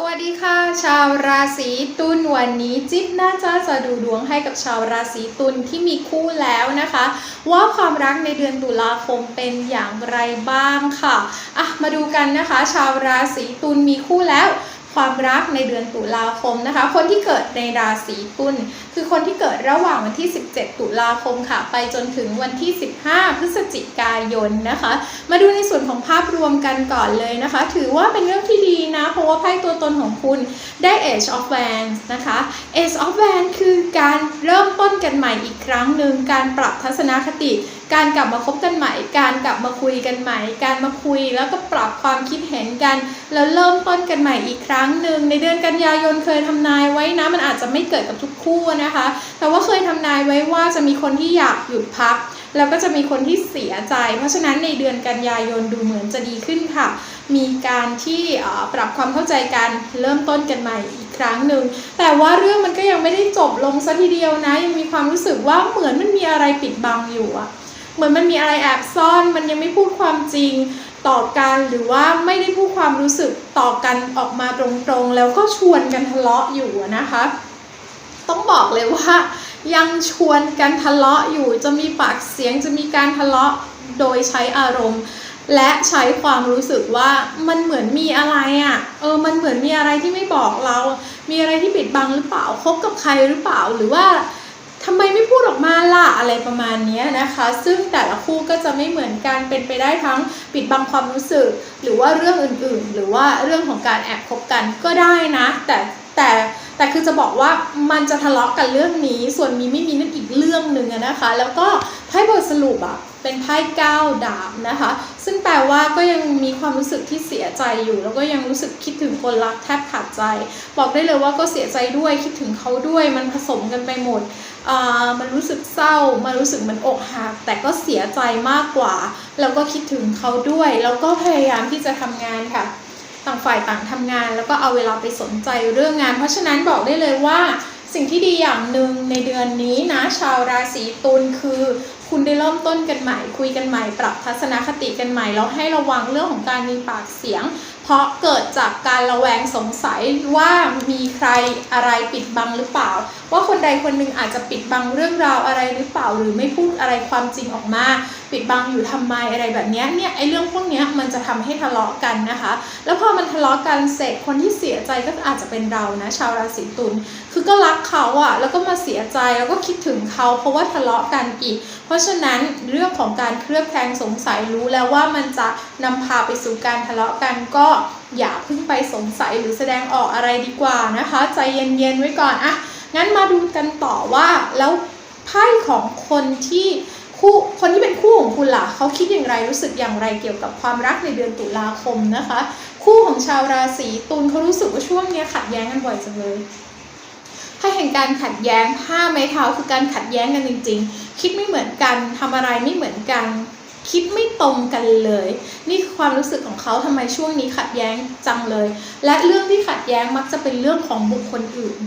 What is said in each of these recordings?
สวัสดีค่ะ ชาวราศีตุลวันนี้จิ๊บน่าจะจะดูดวงให้กับชาวราศีตุลที่มีคู่แล้วนะคะ ว่าความรักในเดือนตุลาคมเป็นอย่างไรบ้างค่ะอะมาดูกันนะคะ ชาวราศีตุลมีคู่แล้ว ความรักในเดือนตุลาคมนะคะ คนที่เกิดในราศีตุลคือคนที่เกิดระหว่างวันที่ 17 ตุลาคมค่ะ ไปจนถึงวันที่ 15 พฤศจิกายนนะคะ มาดูในส่วนของภาพรวมกันก่อนเลยนะคะ ถือว่าเป็นเรื่องที่ดีนะ เพราะว่าไพ่ตัวตนของคุณได้ Age of Wands นะคะ Age of Wands คือการเริ่มต้นกันใหม่อีกครั้งหนึ่งการปรับทัศนคติ การกลับมาคบกันใหม่ การกลับมาคุยกันใหม่ การมาคุยแล้วก็ปรับความคิดเห็นกัน แล้วเริ่มต้นกันใหม่อีกครั้งหนึ่งในเดือนกันยายนเคยทำนายไว้นะมันอาจจะไม่เกิดกับทุกคู่นะคะ แต่ว่าเคยทำนายไว้ว่าจะมีคนที่อยากหยุดพัก แล้วก็จะมีคนที่เสียใจ เพราะฉะนั้นในเดือนกันยายนดูเหมือนจะดีขึ้นค่ะ มีการที่ปรับความเข้าใจกันเริ่มต้นกันใหม่อีกครั้งหนึ่งแต่ว่าเรื่องมันก็ยังไม่ได้จบลงซะทีเดียวนะยังมีความรู้สึกว่าเหมือนมันมีอะไรปิดบังอยู่อะ เหมือนมันมีอะไรแอบซ่อน มันยังไม่พูดความจริงต่อกันหรือว่าไม่ได้พูดความรู้สึกต่อกันออกมาตรงๆ แล้วก็ชวนกันทะเลาะอยู่นะคะ ต้องบอกเลยว่า ยังชวนกันทะเลาะอยู่จะมีปากเสียงจะมีการทะเลาะโดยใช้อารมณ์ และใช้ความรู้สึกว่ามันเหมือนมีอะไรอะ่ะเออมันเหมือนมีอะไรที่ไม่บอกเรา มีอะไรที่ปิดบังหรือเปล่าคบกับใครหรือเปล่าหรือว่า ทำไมไม่พูดออกมาล่ะอะไรประมาณนี้นะคะ ซึ่งแต่ละคู่ก็จะไม่เหมือนกันเป็นไปได้ทั้งปิดบังความรู้สึก หรือว่าเรื่องอื่นๆ หรือว่าเรื่องของการแอบคบกันก็ได้นะ แต่แต่แต่คือจะบอกว่ามันจะทะเลาะกันเรื่องนี้ ส่วนมีไม่มีนั่นอีกเรื่องหนึ่งนะคะ แล้วก็ไพ่บทสรุปอะ เป็นไพ่เก้าดาบนะคะ ซึ่งแปลว่าก็ยังมีความรู้สึกที่เสียใจอยู่ แล้วก็ยังรู้สึกคิดถึงคนรักแทบขาดใจ บอกได้เลยว่าก็เสียใจด้วยคิดถึงเขาด้วยมันผสมกันไปหมดอ่ามันรู้สึกเศร้า มันรู้สึกเหมันอกหัก แต่ก็เสียใจมากกว่า แล้วก็คิดถึงเขาด้วย แล้วก็พยายามที่จะทำงานค่ะ ต่างฝ่ายต่างทำงาน แล้วก็เอาเวลาไปสนใจเรื่องงาน เพราะฉะนั้นบอกได้เลยว่า สิ่งที่ดีอย่างหนึ่งในเดือนนี้นะ ชาวราศีตุลคือ คุณได้เริ่มต้นกันใหม่ คุยกันใหม่ ปรับทัศนคติกันใหม่แล้วให้ระวังเรื่องของการมีปากเสียง เพราะเกิดจากการระแวงสงสัยว่ามีใครอะไรปิดบังหรือเปล่า ว่าคนใดคนหนึ่งอาจจะปิดบังเรื่องราวอะไรหรือเปล่า หรือไม่พูดอะไรความจริงออกมาปิดบังอยู่ทำไมอะไรแบบนี้เนี่ยไอ้เรื่องพวกนี้มันจะทำให้ทะเลาะกันนะคะ แล้วพอมันทะเลาะกันเสร็จคนที่เสียใจก็อาจจะเป็นเรานะ ชาวราศีตุลคือก็รักเขาอะแล้วก็มาเสียใจแล้วก็คิดถึงเขา เพราะว่าทะเลาะกันอีก เพราะฉะนั้นเรื่องของการเคลือบแคลงสงสัยรู้แล้วว่ามันจะนำพาไปสู่การทะเลาะกันก็อย่าเพิ่งไปสงสัยหรือแสดงออกอะไรดีกว่านะคะ ใจเย็นๆไว้ก่อนอะงั้นมาดูกันต่อว่าแล้วไพ่ของคนที่ คู่คนที่เป็นคู่ของคุณล่ะเขาคิดอย่างไรรู้สึกอย่างไรเกี่ยวกับความรักในเดือนตุลาคมนะคะ คู่ของชาวราศีตุลเขารู้สึกว่าช่วงนี้ขัดแย้งกันบ่อยจังเลยไพ่แห่งการขัดแย้งผ้าไม้เท้าคือการขัดแย้งกันจริง ๆ คิดไม่เหมือนกันทำอะไรไม่เหมือนกัน คิดไม่ตรงกันเลย นี่คือความรู้สึกของเขาทำไมช่วงนี้ขัดแย้งจังเลย และเรื่องที่ขัดแย้งมักจะเป็นเรื่องของบุคคลอื่น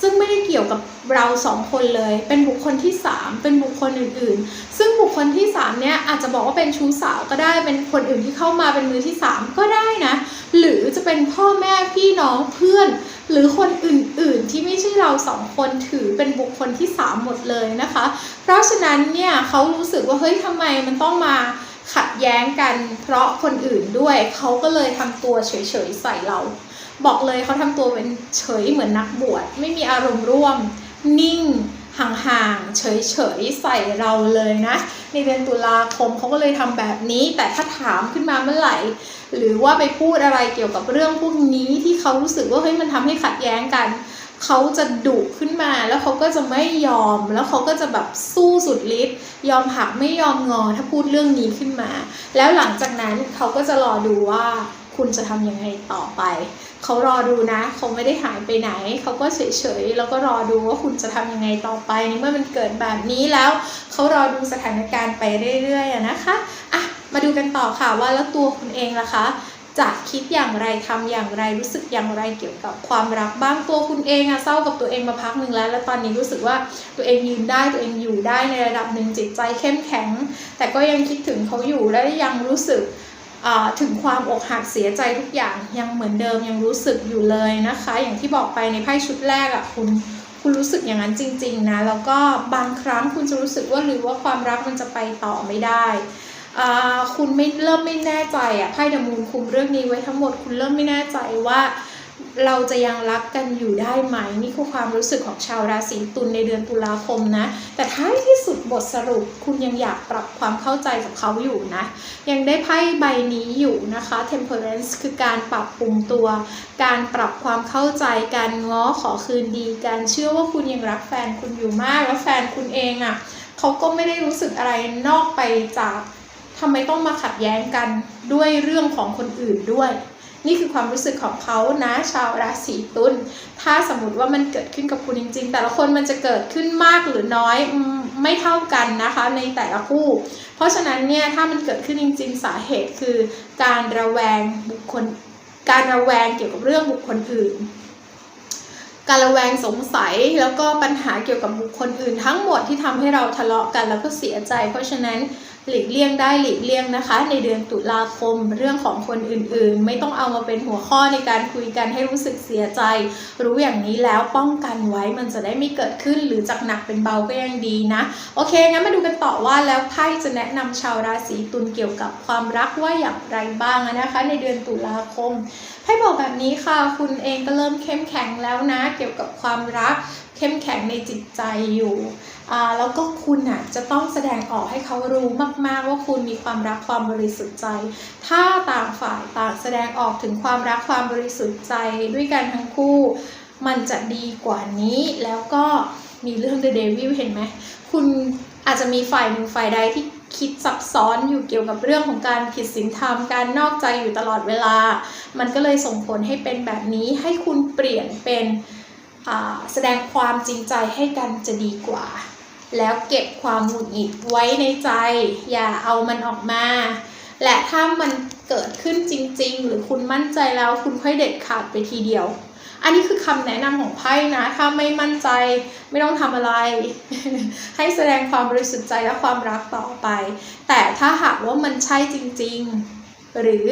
ซึ่งไม่ได้เกี่ยวกับเราสองคนเลย เป็นบุคคลที่สามเป็นบุคคลอื่นๆ ซึ่งบุคคลที่สามเนี่ยอาจจะบอกว่าเป็นชู้สาวก็ได้ เป็นคนอื่นที่เข้ามาเป็นมือที่สามก็ได้นะ หรือจะเป็นพ่อแม่พี่น้องเพื่อน หรือคนอื่นๆ ที่ไม่ใช่เราสองคนถือเป็นบุคคลที่สามหมดเลยนะคะ เพราะฉะนั้นเนี่ยเขารู้สึกว่าเฮ้ยทำไมมันต้องมาขัดแย้งกันเพราะคนอื่นด้วย เขาก็เลยทำตัวเฉยๆใส่เรา บอกเลยเขาทำตัวเป็นเฉยเหมือนนักบวชไม่มีอารมณ์ร่วม นิ่งห่างๆ เฉยๆ ใส่เราเลยนะ ในเดือนตุลาคมเขาก็เลยทำแบบนี้ แต่ถ้าถามขึ้นมาเมื่อไหร่ หรือว่าไปพูดอะไรเกี่ยวกับเรื่องพวกนี้ที่เขารู้สึกว่าเฮ้ยมันทำให้ขัดแย้งกัน เขาจะดุขึ้นมาแล้วเขาก็จะไม่ยอม แล้วเขาก็จะแบบสู้สุดฤทธิ์ยอมหักไม่ยอมงอถ้าพูดเรื่องนี้ขึ้นมา แล้วหลังจากนั้นเขาก็จะรอดูว่า คุณจะทำยังไงต่อไป เขารอดูนะเขาไม่ได้หายไปไหน เขาก็เฉยๆ แล้วก็รอดูว่าคุณจะทำยังไงต่อไปในเมื่อมันเกิดแบบนี้แล้วเขารอดูสถานการณ์ไปเรื่อยๆนะคะอะมาดูกันต่อค่ะว่าแล้วตัวคุณเองล่ะคะจะคิดอย่างไรทำอย่างไรรู้สึกอย่างไรเกี่ยวกับความรักบ้างตัวคุณเองอะเศร้ากับตัวเองมาพักหนึ่งแล้ว แล้วตอนนี้รู้สึกว่าตัวเองยืนได้ตัวเองอยู่ได้ในระดับหนึ่งจิตใจเข้มแข็ง แต่ก็ยังคิดถึงเขาอยู่และยังรู้สึก ถึงความอกหักเสียใจทุกอย่างยังเหมือนเดิมยังรู้สึกอยู่เลยนะคะ อย่างที่บอกไปในไพ่ชุดแรกอะ่ะคุณคุณรู้สึกอย่างนั้นจริง ๆนะแล้วก็บางครั้งคุณจะรู้สึกว่าหรือว่าความรักมันจะไปต่อไม่ได้คุณไม่เริ่มไม่แน่ใจอะ่ะไพ่ดมูลคุมเรื่องนี้ไว้ทั้งหมดคุณเริ่มไม่แน่ใจว่า เราจะยังรักกันอยู่ได้ไหม นี่คือความรู้สึกของชาวราศีตุลในเดือนตุลาคมนะ แต่ท้ายที่สุดบทสรุปคุณยังอยากปรับความเข้าใจกับเขาอยู่นะ ยังได้ไพ่ใบนี้อยู่นะคะ temperance คือการปรับปรุงตัว การปรับความเข้าใจการง้อขอคืนดีการเชื่อว่าคุณยังรักแฟนคุณอยู่มาก แล้วแฟนคุณเองอะ่ะเขาก็ไม่ได้รู้สึกอะไรนอกไปจากทำไมต้องมาขัดแย้งกันด้วยเรื่องของคนอื่นด้วย นี่คือความรู้สึกของเขานะชาวราศีตุลถ้าสมมติว่ามันเกิดขึ้นกับคุณจริง ๆ แต่ละคนมันจะเกิดขึ้นมากหรือน้อยไม่เท่ากันนะคะในแต่ละคู่ เพราะฉะนั้นเนี่ยถ้ามันเกิดขึ้นจริง ๆ สาเหตุคือการระแวงบุคคล การระแวงเกี่ยวกับเรื่องบุคคลอื่นการระแวงสงสัยแล้วก็ปัญหาเกี่ยวกับบุคคลอื่น ทั้งหมดที่ทำให้เราทะเลาะกันแล้วก็เสียใจ เพราะฉะนั้น หลีกเลี่ยงได้หลีกเลี่ยงนะคะ ในเดือนตุลาคมเรื่องของคนอื่นๆ ไม่ต้องเอามาเป็นหัวข้อในการคุยกันให้รู้สึกเสียใจ รู้อย่างนี้แล้วป้องกันไว้มันจะได้ไม่เกิดขึ้นหรือจากหนักเป็นเบาก็ยังดีนะ โอเคงั้นมาดูกันต่อว่าแล้วไพ่จะแนะนำชาวราศีตุลเกี่ยวกับความรักว่าอย่างไรบ้างนะคะ ในเดือนตุลาคม ให้บอกแบบนี้ค่ะคุณเองก็เริ่มเข้มแข็งแล้วนะ เกี่ยวกับความรักเข้มแข็งในจิตใจอยู่อ่าแล้วก็คุณอะจะต้องแสดงออกให้เขารู้มาก ๆ ว่าคุณมีความรักความบริสุทธิ์ใจ ถ้าต่างฝ่ายต่างแสดงออกถึงความรักความบริสุทธิ์ใจด้วยกันทั้งคู่ มันจะดีกว่านี้แล้วก็มีเรื่อง The Devil เห็นไหมคุณอาจจะมีฝ่ายหนึ่งฝ่ายใดที่ คิดซับซ้อนอยู่เกี่ยวกับเรื่องของการผิดศีลธรรม การนอกใจอยู่ตลอดเวลา มันก็เลยส่งผลให้เป็นแบบนี้ให้คุณเปลี่ยนเป็นอ่าแสดงความจริงใจให้กันจะดีกว่า แล้วเก็บความหงุดหงิดไว้ในใจ อย่าเอามันออกมา และถ้ามันเกิดขึ้นจริง ๆ หรือคุณมั่นใจแล้วคุณค่อยเด็ดขาดไปทีเดียว อันนี้คือคำแนะนำของไพ่นะ ถ้าไม่มั่นใจไม่ต้องทำอะไร ให้แสดงความบริสุทธิ์ใจและความรักต่อไป แต่ถ้าหากว่ามันใช่จริง ๆ หรือ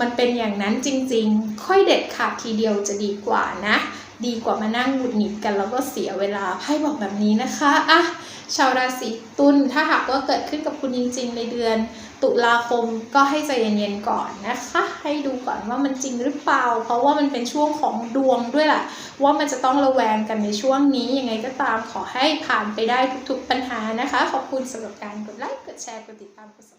มันเป็นอย่างนั้นจริง ๆ ค่อยเด็ดขาดทีเดียวจะดีกว่านะ ดีกว่ามานั่งหงุดหงิดกันแล้วก็เสียเวลาไพ่บอกแบบนี้นะคะอะชาวราศีตุลถ้าหากว่าเกิดขึ้นกับคุณจริงๆในเดือน ตุลาคมก็ให้ใจเย็นๆก่อนนะคะ ให้ดูก่อนว่ามันจริงหรือเปล่า เพราะว่ามันเป็นช่วงของดวงด้วยแหละว่ามันจะต้องระแวงกันในช่วงนี้ยังไงก็ตามขอให้ผ่านไปได้ทุกๆปัญหานะคะ ขอบคุณสำหรับการกดไลค์กดแชร์กดติดตามกด